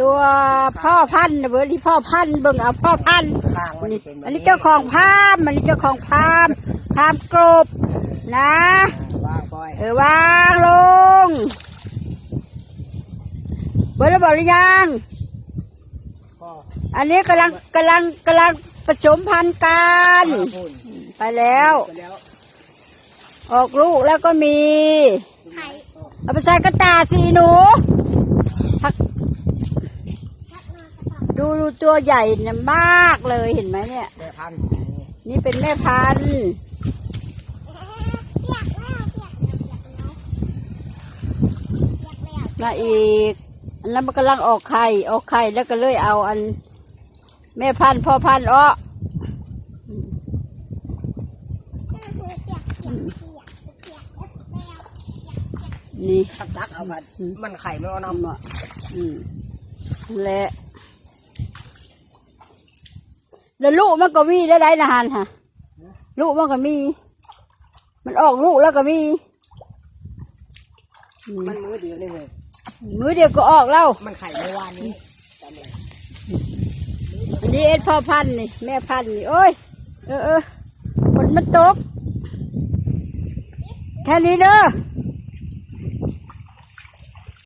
ตัวพ่อพันธุ์น่ะเบอร์ที่พ่อพันธุ์เบิ่งเอาพ่อพันธุ์ข้างมันนี่เป็นอันนี้เจ้าของพามอันนี้เจ้าของพามพามกรบนะ วางปล่อยเออวางลง เบิร์ดแล้วบอกหรือยัง พ่ออันนี้กำลังกำลังกำลังผสมพันธุ์กันพูนไปแล้ว ไปแล้วออกลูกแล้วก็มี ไข่เอาไปใส่กระตาสีหนูพัก ชักมากระต่าย ดูดูตัวใหญ่เนี่ยมากเลยเห็นไหมเนี่ย แม่พันธุ์นี่เป็นแม่พันธุ์เปียกแล้วเปียกแล้วเปียกแล้วเปียกแล้วมาอีกอันนั้นมันกำลังออกไข่ออกไข่แล้วก็เลยเอาอัน แม่พันธุ์พ่อพันธุ์อ้อเปียกเปียกเปียกเปียกเปียกเปียกนี่ตักตักเอาผัดอืมมันไข่มันเอาน้นำอะอืมและ แล้วลูกมันก็มีได้ไรนะฮันฮะลูกมันก็มี มันออกลูกแล้วก็มีอืมำมันมือเดียวเลยเว้ยมือเดียวก็ออกแล้วมันไข่เมื่อวานนี้จำเลยอันนี้เอ็ดพ่อพันธุ์นี่แม่พันธุ์นี่โอ้ยเออเออฝนมันตกแค่นี้เด้อ